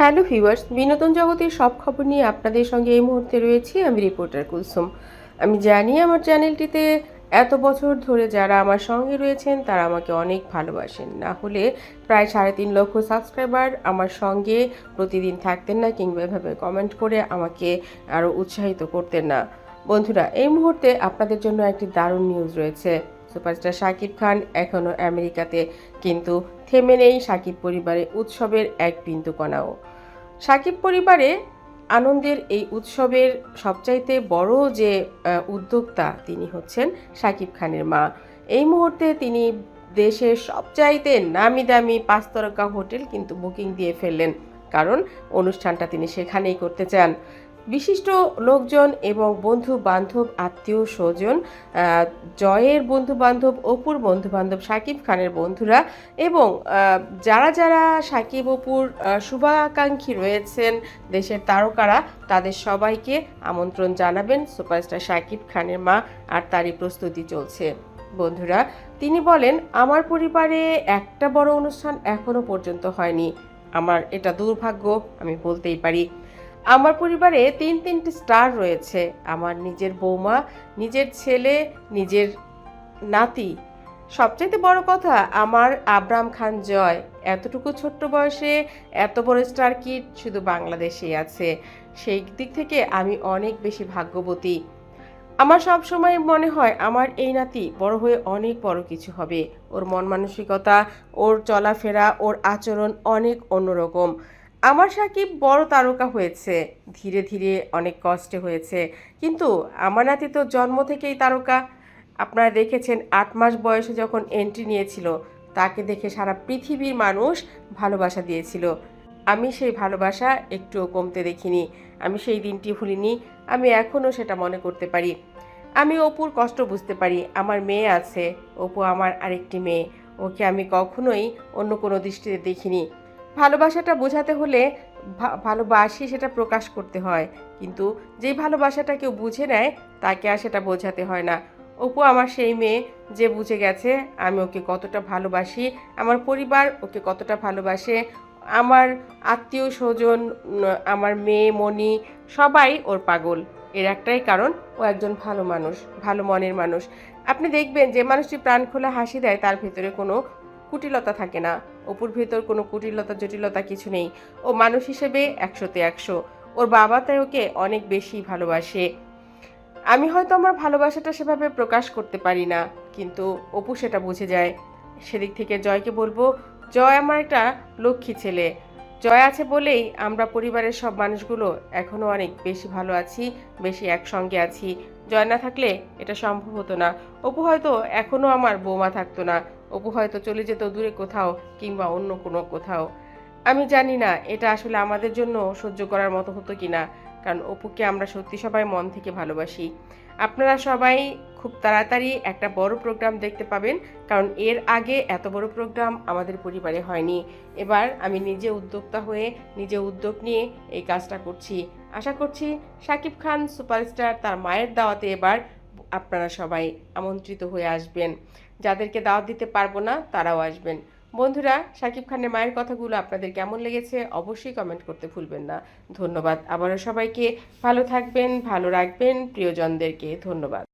Hello viewers, বিনোদন জগতের সব খবর নিয়ে আপনাদের সঙ্গে এই মুহূর্তে রয়েছি আমি রিপোর্টার কুলসুম। আমি জানি আমার চ্যানেলটিতে এত বছর ধরে যারা আমার সঙ্গে রয়েছেন, তারা আমাকে অনেক ভালোবাসেন। না হলে প্রায় সাড়ে তিন লক্ষ সাবস্ক্রাইবার আমার সঙ্গে প্রতিদিন থাকতেন না কিংবা এভাবে কমেন্ট করে আমাকে আরও উৎসাহিত করতেন না। বন্ধুরা, এই মুহূর্তে আপনাদের জন্য একটি দারুণ নিউজ রয়েছে। সুপারস্টার শাকিব খান এখনও আমেরিকাতে, কিন্তু থেমে নেই শাকিব পরিবারে উৎসবের এক বিন্দু কণাও সাকিব পরিবারে আনন্দের এই উৎসবের সবচাইতে বড় যে উদ্যোক্তা তিনি হচ্ছেন সাকিব খানের মা। এই মুহূর্তে তিনি দেশের সবচাইতে নামি দামি পাঁচতারকা হোটেল কিন্তু বুকিং দিয়ে ফেললেন, কারণ অনুষ্ঠানটা তিনি সেখানেই করতে চান। বিশিষ্ট লোকজন এবং বন্ধু বান্ধব আত্মীয় স্বজন জয়ের বন্ধু বান্ধব অপুর বন্ধু বান্ধব সাকিব খানের বন্ধুরা এবং যারা যারা সাকিব, অপুর শুভাকাঙ্ক্ষী রয়েছেন দেশের তারকারা, তাদের সবাইকে আমন্ত্রণ জানাবেন সুপারস্টার সাকিব খানের মা আর তারই প্রস্তুতি চলছে। বন্ধুরা, তিনি বলেন, আমার পরিবারে একটা বড় অনুষ্ঠান এখনও পর্যন্ত হয়নি। আমার এটা দুর্ভাগ্য, আমি বলতেই পারি। আমার পরিবারে তিন তিনটি স্টার রয়েছে। আমার নিজের বৌমা, নিজের ছেলে, নিজের নাতি। সবচাইতে বড় কথা, আমার আবরাম খান জয়। এতটুকু ছোট্ট বয়সে এত বড় স্টার কিড শুধু বাংলাদেশেই আছে? সেই দিক থেকে আমি অনেক বেশি ভাগ্যবতী। আমার সব সময় মনে হয়, আমার এই নাতি বড় হয়ে অনেক বড় কিছু হবে। ওর মন মানসিকতা, ওর চলাফেরা, ওর আচরণ অনেক অন্যরকম। আমার সাকিব বড় তারকা হয়েছে। ধীরে ধীরে অনেক কষ্টে হয়েছে। কিন্তু আমার নাতি তো জন্ম থেকেই তারকা। আপনারা দেখেছেন, আট মাস বয়সে যখন এন্ট্রি নিয়েছিল, তাকে দেখে সারা পৃথিবীর মানুষ ভালোবাসা দিয়েছিল। আমি সেই ভালোবাসা একটুও কমতে দেখিনি। আমি সেই দিনটি ভুলিনি। আমি এখনও সেটা মনে করতে পারি। আমি অপুর কষ্ট বুঝতে পারি। আমার মেয়ে আছে। অপু আমার আরেকটি মেয়ে। ওকে আমি কখনোই অন্য কোনো দৃষ্টিতে দেখিনি। ভালোবাসাটা বোঝাতে হলে ভালোবাসি সেটা প্রকাশ করতে হয়। কিন্তু যেই ভালোবাসাটা কেউ বুঝে নেয়, তাকে আর সেটা বোঝাতে হয় না। অপু আমার সেই মেয়ে যে বুঝে গেছে, আমি ওকে কতটা ভালোবাসি, আমার পরিবার ওকে কতটা ভালোবাসে, আমার আত্মীয় স্বজন আমার মেয়ে মনি সবাই ওর পাগল। এর একটাই কারণ, ও একজন ভালো মানুষ, ভালো মনের মানুষ। আপনি দেখবেন যে মানুষটি প্রাণ খোলা হাসি দেয়, তার ভেতরে কোনো কুটিলতা থাকে না। অপুর ভেতর কোনো কুটিলতা, জটিলতা কিছু নেই। ও মানুষ হিসেবে একশোতে একশো। ওর বাবা তাই ওকে অনেক বেশি ভালোবাসে। আমি হয়তো আমার ভালোবাসাটা সেভাবে প্রকাশ করতে পারি না, কিন্তু অপু সেটা বুঝে যায়। সেদিক থেকে জয়কে বলব, জয় আমার একটা লক্ষ্মী ছেলে। জয় আছে বলেই আমরা পরিবারের সব মানুষগুলো এখনও অনেক বেশি ভালো আছি, বেশি একসঙ্গে আছি। জয় না থাকলে এটা সম্ভব হতো না। অপু হয়তো এখনও আমার বৌমা থাকতো না। অপু হয়তো চলে যেত দূরে কোথাও কিংবা অন্য কোনো কোথাও। আমি জানি না এটা আসলে আমাদের জন্য সহ্য করার মতো হতো কি না কারণ অপুকে আমরা সত্যি সবাই মন থেকে ভালোবাসি। আপনারা সবাই খুব তাড়াতাড়ি একটা বড় প্রোগ্রাম দেখতে পাবেন, কারণ এর আগে এত বড় প্রোগ্রাম আমাদের পরিবারে হয়নি। এবার আমি নিজে উদ্যোক্তা হয়ে নিজে উদ্যোগ নিয়ে এই কাজটা করছি। আশা করছি শাকিব খান সুপারস্টার তার মায়ের দাওয়াতে এবার আপনারা সবাই আমন্ত্রিত হয়ে আসবেন। যাদেরকে দাওয়াত দিতে পারব না, তারাও আসবেন। বন্ধুরা, সাকিব খানের মায়ের কথাগুলো আপনাদের কেমন লেগেছে অবশ্যই কমেন্ট করতে ভুলবেন না। ধন্যবাদ আবারও সবাইকে। ভালো থাকবেন, ভালো রাখবেন, প্রিয়জনদেরকে ধন্যবাদ।